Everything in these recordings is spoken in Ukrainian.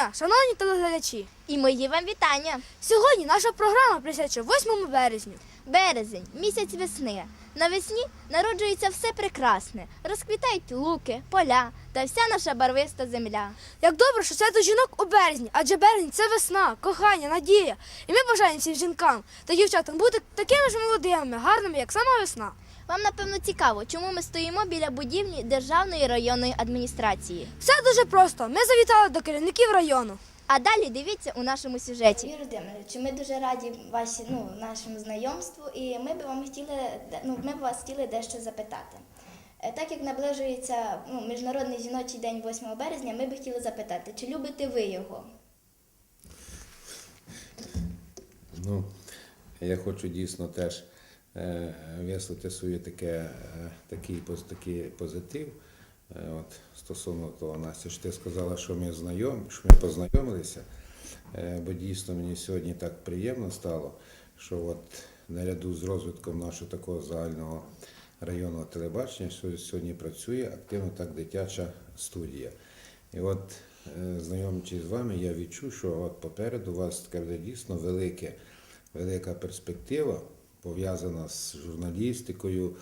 дня, шановні телеглядачі! І мої вам вітання. Сьогодні наша програма присвячує 8 березню. Березень, місяць весни. Навесні народжується все прекрасне. Розквітають луки, поля та вся наша барвиста земля. Як добре, що свято жінок у березні, адже березень це весна, кохання, надія. І ми бажаємо всім жінкам та дівчатам бути такими ж молодими, гарними, як сама весна. Вам напевно цікаво, чому ми стоїмо біля будівлі Державної районної адміністрації. Все дуже просто. Ми завітали до керівників району. А далі дивіться у нашому сюжеті. Юрій Володимирович, ми дуже раді ваші, ну, нашому знайомству, і ми б вам хотіли, ну, ми б вас хотіли дещо запитати. Е, Так як наближується ну, Міжнародний жіночий день 8 березня, ми б хотіли запитати, чи любите ви його? Ну, я хочу дійсно теж висловити своє таке, е, такий, такий позитив. Е, От, стосовно того, Настя, що ти сказала, що ми знайомі, що ми познайомилися. Е, бо дійсно мені сьогодні так приємно стало, що от наряду з розвитком нашого такого загального районного телебачення сьогодні працює активно так дитяча студія. І от, е, знайомлячись з вами, я відчув, що от попереду у вас таке дійсно велике, велика перспектива, пов'язана з журналістикою,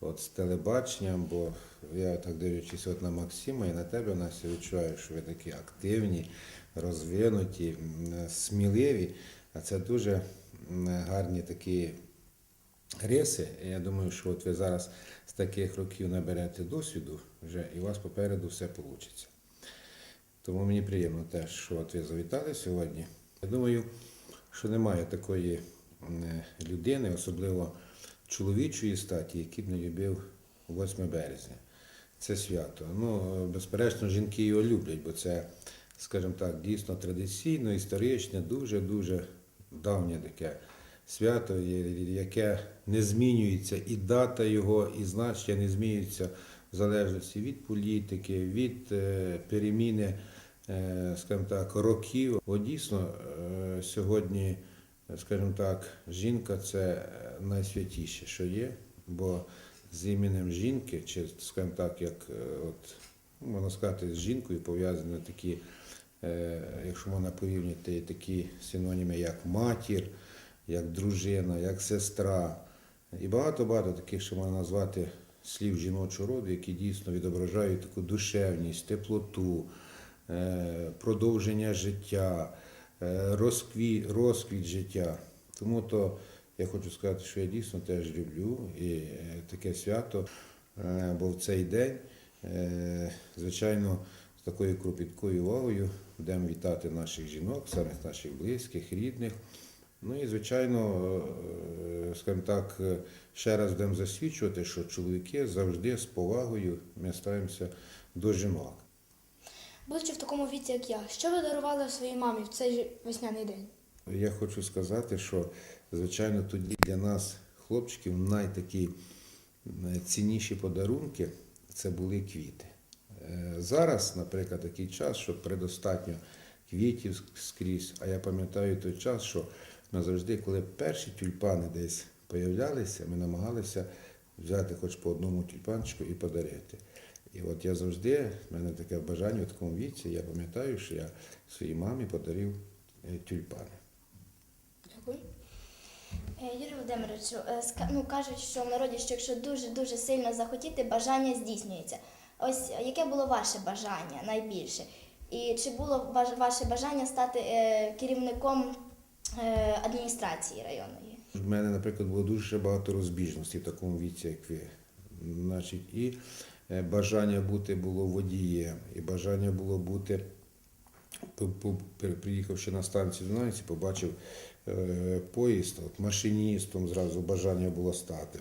от, з телебаченням, бо я так дивлячись от на Максима і на тебе, Настя, відчуваю, що ви такі активні, розвинуті, сміливі. А це дуже гарні такі риси. Я думаю, що от ви зараз з таких років наберете досвіду вже, і у вас попереду все вийде. Тому мені приємно теж, що от ви завітали сьогодні. Я думаю, що немає такої людини, особливо чоловічої статі, який б не любив 8 березня. Це свято. Ну, безперечно, жінки його люблять, бо це, скажімо так, дійсно традиційно, історичне, дуже-дуже давнє таке свято, яке не змінюється, і дата його, і значення не змінюються в залежності від політики, від е, переміни, е, скажімо так, років. Бо дійсно е, сьогодні, скажімо так, жінка це е, найсвятіше, що є, бо з іменем жінки, чи, скажімо так, як е, от, ну, можна сказати, з жінкою пов'язані такі, е, якщо можна порівняти, такі синоніми, як матір, як дружина, як сестра. І багато-багато таких, що можна назвати слів жіночого роду, які дійсно відображають таку душевність, теплоту, продовження життя, розквіт, розквіт життя. Тому то я хочу сказати, що я дійсно теж люблю і е, таке свято, е, бо в цей день, е, звичайно, з такою кропіткою увагою будемо вітати наших жінок, самих наших близьких, рідних. Ну і, звичайно, е, скажімо так, е, ще раз будемо засвідчувати, що чоловіки завжди з повагою ми ставимося до жінок. Будучи в такому віці, як я, що ви дарували своїй мамі в цей весняний день? Я хочу сказати, що звичайно тоді для нас, хлопчиків, найтакі цінніші подарунки це були квіти. Е, Зараз, наприклад, такий час, що предостатньо квітів скрізь. А я пам'ятаю той час, що ми завжди, коли перші тюльпани десь появлялися, ми намагалися взяти хоч по одному тюльпанчику і подарити. І от я завжди, в мене таке бажання в такому віці, я пам'ятаю, що я своїй мамі подарив е, тюльпани. Дякую. Е, Юрій Володимирович, е, ну, кажуть, що в народі, що якщо дуже-дуже сильно захотіти, бажання здійснюється. Ось яке було ваше бажання найбільше? І чи було ваше бажання стати керівником адміністрації районної? В мене, наприклад, було дуже багато розбіжностей в такому віці, як ви. Значить, і бажання бути було водієм, і бажання було бути, приїхавши на станцію Дунаївці, побачив е, поїзд, от машиністом зразу бажання було стати.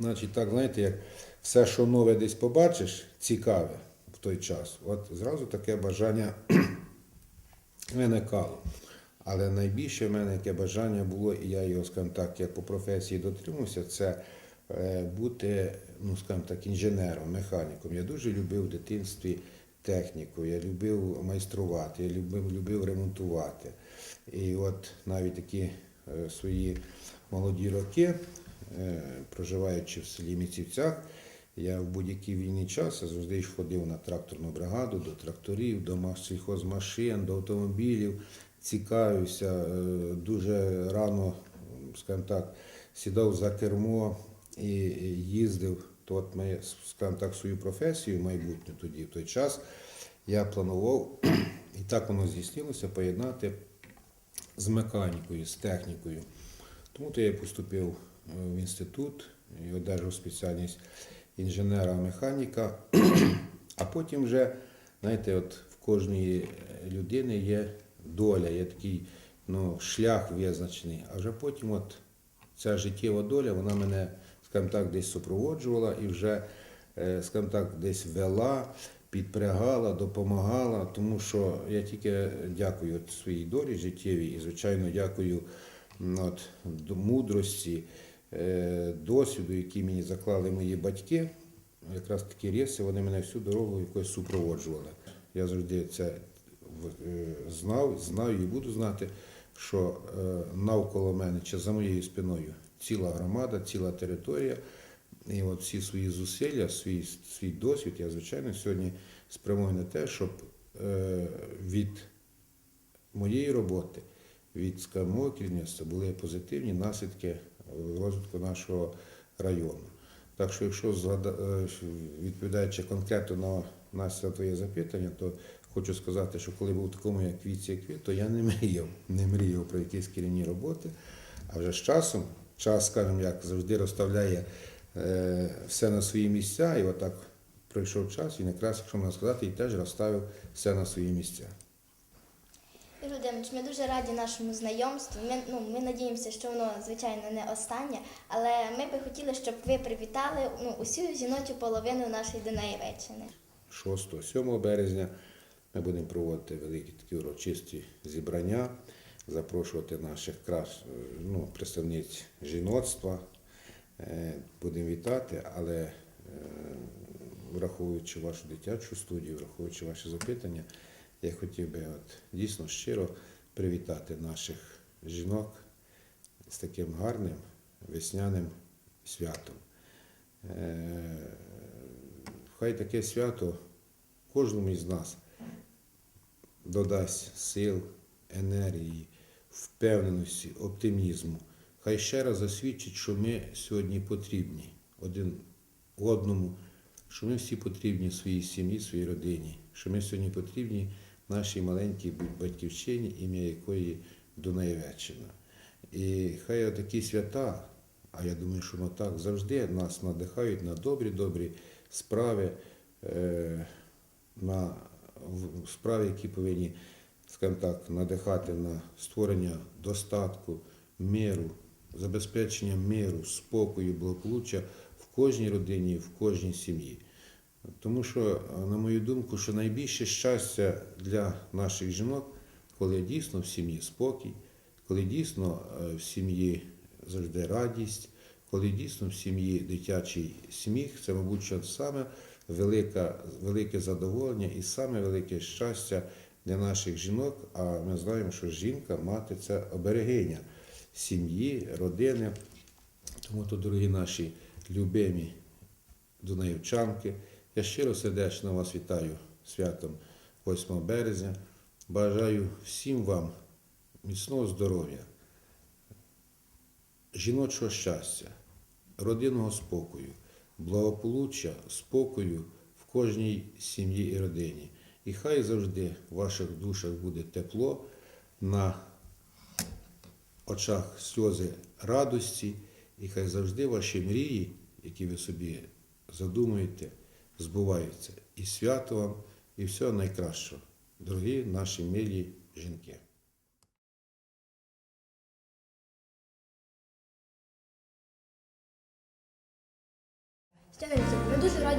Значить, так, знаєте, як все, що нове десь побачиш, цікаве в той час, от зразу таке бажання виникало. Але найбільше в мене яке бажання було, і я його, скажімо так, як по професії дотримався, це е, бути, ну, скажімо так, інженером, механіком. Я дуже любив в дитинстві техніку, я любив майструвати, я любив, любив ремонтувати. І от навіть такі е, свої молоді роки, е, проживаючи в селі Міцівцях, Я в будь-який вільний час завжди ходив на тракторну бригаду, до тракторів, до ма- сільхозмашин, до автомобілів, цікавився е, дуже рано, скажімо так, сідав за кермо і їздив. То от ми, скажімо так, свою професію майбутню тоді, в той час, я планував, і так воно здійснилося, поєднати з механікою, з технікою. Тому то я поступив е, в інститут і одержав спеціальність інженера-механіка. А потім вже, знаєте, от в кожної людини є доля, є такий ну, шлях визначений. А вже потім от ця життєва доля, вона мене, скажімо так, десь супроводжувала і вже, е, скажімо так, десь вела, підпрягала, допомагала, тому що я тільки дякую от своїй долі життєвій і, звичайно, дякую от, мудрості, е, досвіду, який мені заклали мої батьки. Якраз такі риси, вони мене всю дорогу якось супроводжували. Я завжди це е, знав, знаю і буду знати, що навколо мене чи за моєю спиною ціла громада, ціла територія. І от всі свої зусилля, свій, свій досвід, я, звичайно, сьогодні спрямую на те, щоб е, від моєї роботи, від скажімо, керівництва були позитивні наслідки розвитку нашого району. Так що, якщо е, відповідаючи конкретно на Настя твоє запитання, то хочу сказати, що коли був такому, як віці, як ви, то я не мріяв, не мріяв про якісь керівні роботи. А вже з часом, час, скажімо, як завжди розставляє е, все на свої місця, і отак пройшов час, і якраз, якщо можна сказати, і теж розставив все на свої місця. Володимирович, ми дуже раді нашому знайомству. Ми, ну, ми надіємося, що воно, звичайно, не останнє, але ми би хотіли, щоб ви привітали ну, усю жіночу половину нашої Дунаєвеччини. 6-7 березня ми будемо проводити великі такі урочисті зібрання, запрошувати наших крас, ну, представниць жіноцтва. Е, Будемо вітати, але е, враховуючи вашу дитячу студію, враховуючи ваші запитання, я хотів би от, дійсно щиро привітати наших жінок з таким гарним весняним святом. Е, Хай таке свято кожному із нас додасть сил, енергії, впевненості, оптимізму. Хай ще раз засвідчить, що ми сьогодні потрібні один одному, що ми всі потрібні своїй сім'ї, своїй родині, що ми сьогодні потрібні нашій маленькій батьківщині, ім'я якої Дунаєвеччина. І хай такі свята, а я думаю, що воно так завжди нас надихають на добрі-добрі справи, е, на справи, які повинні, скажімо так, надихати на створення достатку, миру, забезпечення миру, спокою, благополуччя в кожній родині, в кожній сім'ї. Тому що, на мою думку, що найбільше щастя для наших жінок, коли дійсно в сім'ї спокій, коли дійсно е, в сім'ї завжди радість, коли дійсно в сім'ї дитячий сміх, це, мабуть, що саме велика, велике задоволення і саме велике щастя для наших жінок. А ми знаємо, що жінка, мати це оберегиня сім'ї, родини. Тому то, дорогі наші любимі дунаївчанки, я щиро сердечно вас вітаю святом 8 березня. Бажаю всім вам міцного здоров'я, жіночого щастя, родинного спокою, благополуччя, спокою в кожній сім'ї і родині. І хай завжди в ваших душах буде тепло, на очах сльози радості, і хай завжди ваші мрії, які ви собі задумуєте, збуваються. І свято вам, і всього найкращого, дорогі наші милі жінки. Раді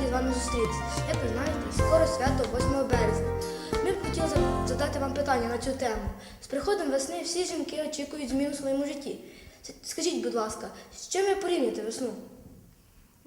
з вами зустрітися. Як ви знаєте, скоро свято 8 березня. Ми б хотіли задати вам питання на цю тему. З приходом весни всі жінки очікують змін у своєму житті. Скажіть, будь ласка, з чим ви порівнюєте весну?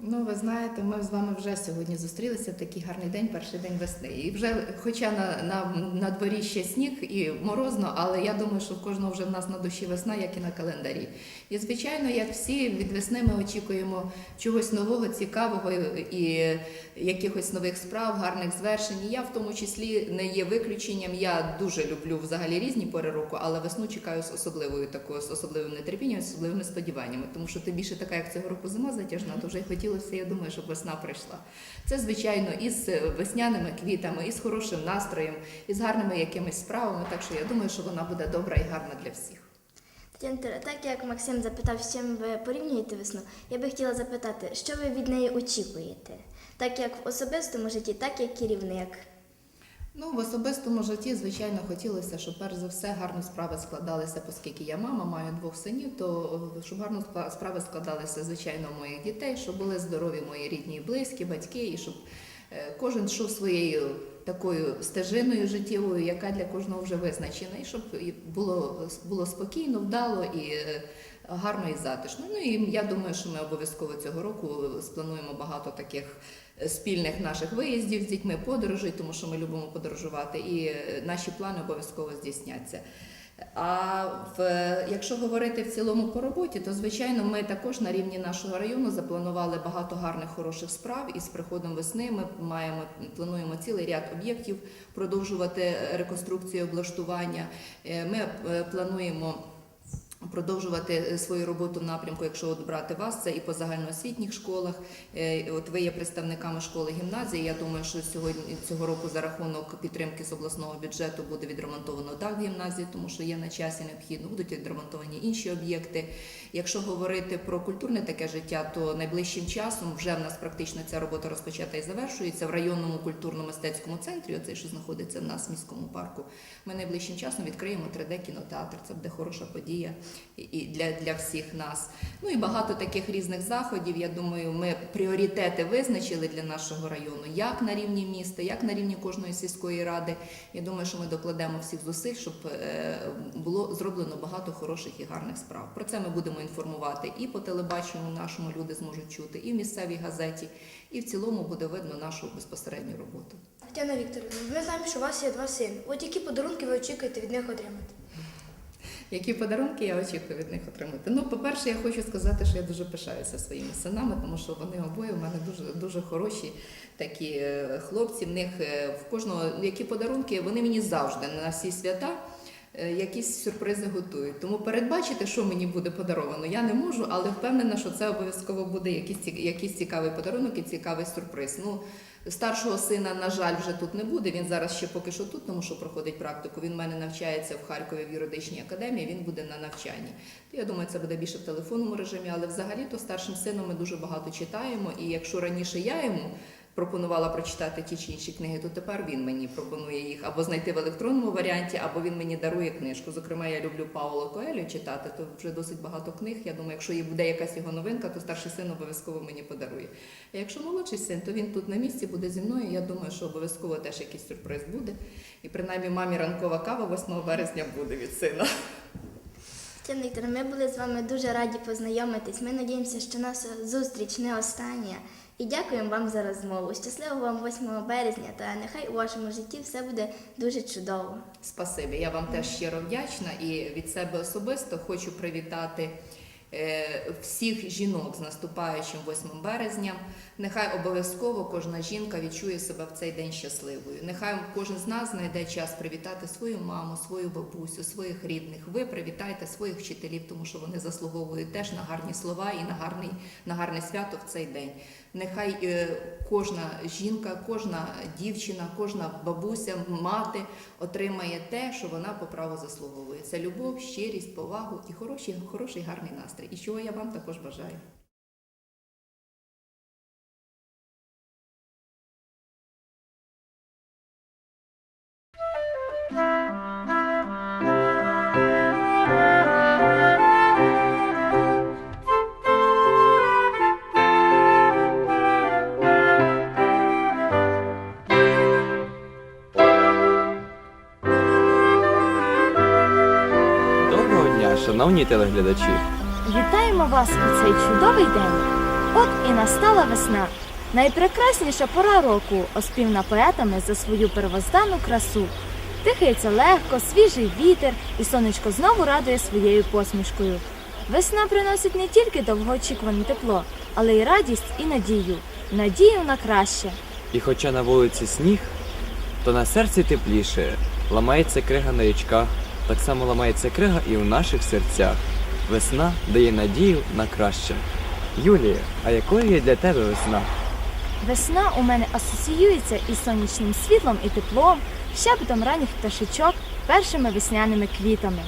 Ну, ви знаєте, ми з вами вже сьогодні зустрілися в такий гарний день, перший день весни. І вже, хоча на, на, на дворі ще сніг і морозно, але я думаю, що в кожного вже в нас на душі весна, як і на календарі. І звичайно, як всі від весни ми очікуємо чогось нового, цікавого і якихось нових справ, гарних звершень. І я в тому числі не є виключенням. Я дуже люблю взагалі різні пори року, але весну чекаю з особливою такою, з особливим нетерпінням, з особливими сподіваннями, тому що ти більше така, як цього року зима затяжна, то вже й хотілося, я думаю, щоб весна прийшла. Це звичайно із весняними квітами, із хорошим настроєм, із гарними якимись справами. Так що я думаю, що вона буде добра і гарна для всіх. Так як Максим запитав, з чим ви порівнюєте весну, я би хотіла запитати, що ви від неї очікуєте? Так як в особистому житті, так як керівник. Ну, в особистому житті, звичайно, хотілося, щоб перш за все гарно справи складалися, оскільки я мама, маю двох синів, то е, щоб гарно справи складалися, звичайно, у моїх дітей, щоб були здорові мої рідні і близькі, батьки, і щоб е, кожен йшов своєю такою стежиною життєвою, яка для кожного вже визначена, і щоб було, було спокійно, вдало і е, гарно і затишно. Ну і я думаю, що ми обов'язково цього року сплануємо багато таких е, спільних наших виїздів з дітьми, подорожей, тому що ми любимо подорожувати, і е, наші плани обов'язково здійсняться. А в, якщо говорити в цілому по роботі, то звичайно ми також на рівні нашого району запланували багато гарних хороших справ. І з приходом весни ми маємо плануємо цілий ряд об'єктів продовжувати реконструкцію облаштування. Е, Ми е, плануємо. Продовжувати е, свою роботу в напрямку, якщо от брати вас, це і по загальноосвітніх школах. Е, От ви є представниками школи гімназії. Я думаю, що сьогодні цього року за рахунок підтримки з обласного бюджету буде відремонтовано в гімназії, тому що є на часі необхідно. Будуть відремонтовані інші об'єкти. Якщо говорити про культурне таке життя, то найближчим часом вже в нас практично ця робота розпочата і завершується в районному культурно-мистецькому центрі, оцей, що знаходиться в нас в міському парку. Ми найближчим часом відкриємо 3D-кінотеатр. Це буде хороша подія і- для, для всіх нас. Ну і багато таких різних заходів. Я думаю, ми пріоритети визначили для нашого району, як на рівні міста, як на рівні кожної сільської ради. Я думаю, що ми докладемо всіх зусиль, щоб е, було зроблено багато хороших і гарних справ. Про це ми будемо інформувати і по телебаченню нашому люди зможуть чути, і в місцевій газеті, і в цілому буде видно нашу безпосередню роботу. Тетяна Вікторівна, ми знаємо, що у вас є два сини. От які подарунки ви очікуєте від них отримати? Які подарунки я очікую від них отримати? Ну, по-перше, я хочу сказати, що я дуже пишаюся своїми синами, тому що вони обоє в мене дуже дуже хороші такі е, хлопці. В них е, в кожного які подарунки вони мені завжди на всі свята. Е, Якісь сюрпризи готують. Тому передбачити, що мені буде подаровано, я не можу, але впевнена, що це обов'язково буде якийсь, якийсь цікавий подарунок і цікавий сюрприз. Ну, Старшого сина, на жаль, вже тут не буде. Він зараз ще поки що тут, тому що проходить практику. Він в мене навчається в Харкові в юридичній академії. Він буде на навчанні. Я думаю, це буде більше в телефонному режимі, але взагалі то старшим сином ми дуже багато читаємо. І якщо раніше я йому пропонувала прочитати ті чи інші книги, то тепер він мені пропонує їх або знайти в електронному варіанті, або він мені дарує книжку. Зокрема, я люблю Пауло Коелю читати, то вже досить багато книг. Я думаю, якщо буде якась його новинка, то старший син обов'язково мені подарує. А якщо молодший син, то він тут на місці буде зі мною. Я думаю, що обов'язково теж якийсь сюрприз буде. І принаймні мамі ранкова кава 8 березня буде від сина. Тетяна ми були з вами дуже раді познайомитись. Ми надіємося, що наша зустріч не остання. І дякуємо вам за розмову. Щасливого вам 8 березня та нехай у вашому житті все буде дуже чудово. Спасибі. Я вам теж щиро вдячна і від себе особисто хочу привітати е, всіх жінок з наступаючим 8 березня. Нехай обов'язково кожна жінка відчує себе в цей день щасливою. Нехай кожен з нас знайде час привітати свою маму, свою бабусю, своїх рідних. Ви привітайте своїх вчителів, тому що вони заслуговують теж на гарні слова і на гарний, на гарне свято в цей день. Нехай е, кожна жінка, кожна дівчина, кожна бабуся, мати отримає те, що вона по праву заслуговує. Це любов, щирість, повагу і хороший, хороший гарний настрій. І чого я вам також бажаю. Телеглядачі. Вітаємо вас у цей чудовий день. От і настала весна. Найпрекрасніша пора року, оспівна поетами за свою первозданну красу. Дихається легко, свіжий вітер, і сонечко знову радує своєю посмішкою. Весна приносить не тільки довгоочікуване тепло, але й радість і надію. Надію на краще. І хоча на вулиці сніг, то на серці тепліше. Ламається крига на річках, так само ламається крига і у наших серцях. Весна дає надію на краще. Юлія, а якою є для тебе весна? Весна у мене асоціюється із сонячним світлом і теплом, щебетом ранніх пташечок, першими весняними квітами.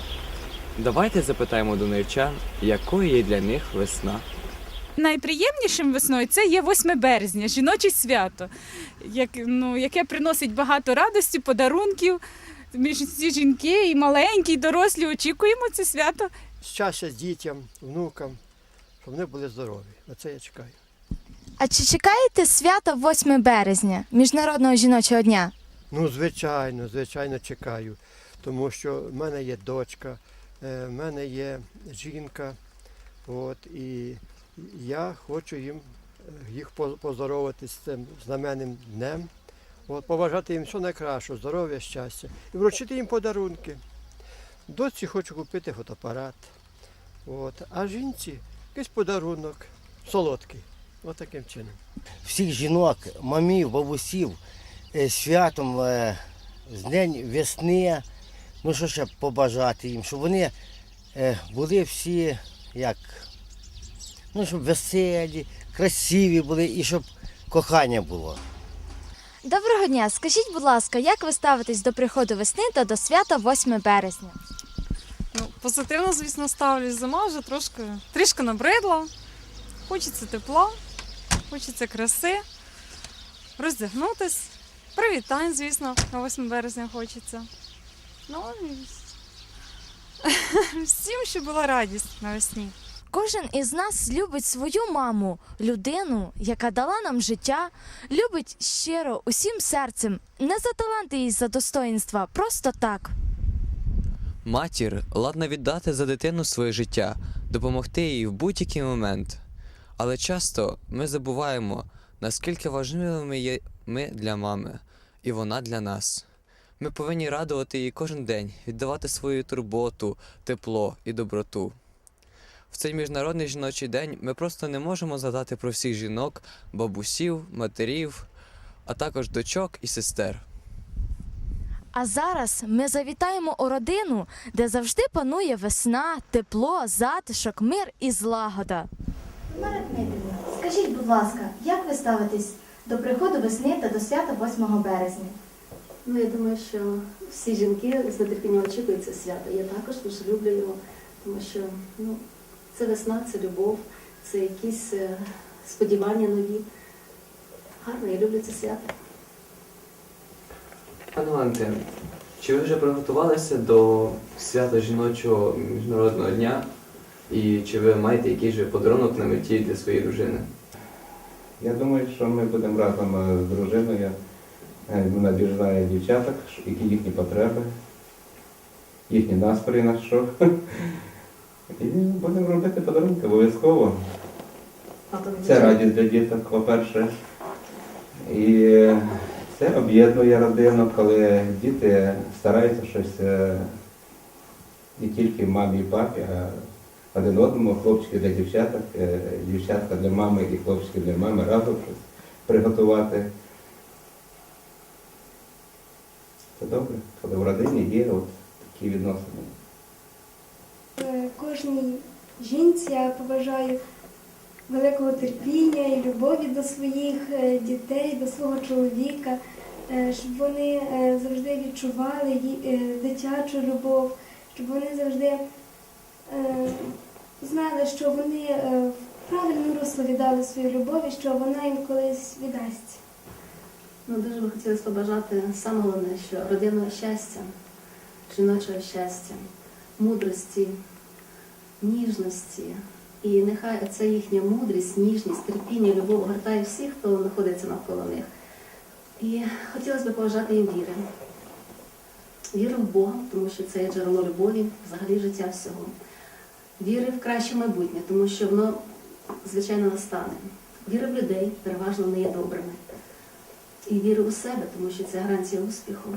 Давайте запитаємо донечан, якою є для них весна. Найприємнішим весною це є 8 березня, жіноче свято, як, ну, яке приносить багато радості, подарунків. Ми ж всі жінки, і маленькі, і дорослі очікуємо це свято. щастя дітям, внукам, щоб вони були здорові. Оце я чекаю. А чи чекаєте свята 8 березня, Міжнародного жіночого дня? Ну, звичайно, звичайно, чекаю. Тому що в мене є дочка, е, в мене є жінка. От, і я хочу їм їх по- поздоровити з цим знаменним днем. От, побажати їм все найкраще, здоров'я, щастя. І вручити їм подарунки. Доці хочу купити фотоапарат. От, а жінці якийсь подарунок солодкий. От таким чином. всіх жінок, мамів, бабусів е, святом е, з День весни. Ну що ще побажати їм, щоб вони е, були всі як, ну, щоб веселі, красиві були і щоб кохання було. Доброго дня! Скажіть, будь ласка, як ви ставитесь до приходу весни та до свята 8 березня? Ну, позитивно, звісно, ставлюсь. Зима вже трошки трішки набридла. Хочеться тепла, хочеться краси, роздягнутись. Привітань, звісно, на 8 березня хочеться. Ну, і всім, щоб була радість навесні. Кожен із нас любить свою маму, людину, яка дала нам життя, любить щиро, усім серцем, не за таланти і за достоїнства, просто так. Матір ладна віддати за дитину своє життя, допомогти їй в будь-який момент. Але часто ми забуваємо, наскільки важливими є ми для мами, і вона для нас. Ми повинні радувати її кожен день, віддавати свою турботу, тепло і доброту. В цей міжнародний жіночий день ми просто не можемо згадати про всіх жінок, бабусів, матерів, а також дочок і сестер. А зараз ми завітаємо у родину, де завжди панує весна, тепло, затишок, мир і злагода. Тамара Дмитрівна, скажіть, будь ласка, як ви ставитесь до приходу весни та до свята 8 березня? Ну, я думаю, що всі жінки з нетерпінням очікують це свято. Я також дуже люблю його, тому що ну, це весна, це любов, це якісь е, сподівання нові. Гарно, я люблю це свято. Пане Валентин, чи ви вже приготувалися до свята жіночого міжнародного дня? І чи ви маєте якийсь же подарунок на меті для своєї дружини? Я думаю, що ми будемо разом е, з дружиною. е, Вона дізнає дівчаток, які їхні потреби, їхні настрої на що. І будемо робити подарунки обов'язково. Це радість для діток, по-перше. І це об'єднує родину, коли діти стараються щось е, не тільки мамі і папі, а один одному, хлопчики для дівчаток, е, дівчатка для мами і хлопчики для мами разом щось приготувати. Це добре, коли в родині є от такі відносини. Кожній жінці я побажаю великого терпіння і любові до своїх е, дітей, до свого чоловіка, е, щоб вони е, завжди відчували дитячу любов, щоб вони завжди знали, що вони в правильне русло віддали свою любов і що вона їм колись віддасть. Ну, дуже би хотілося побажати саме головне, що родинного щастя, жіночого щастя, мудрості, ніжності. І нехай ця їхня мудрість, ніжність, терпіння, любов огортає всіх, хто знаходиться навколо них. І хотілося б побажати їм віри. Віри в Бога, тому що це є джерело любові, взагалі життя всього. Віри в краще майбутнє, тому що воно, звичайно, настане. віри в людей, переважно не є добрими. І віри у себе, тому що це гарантія успіху.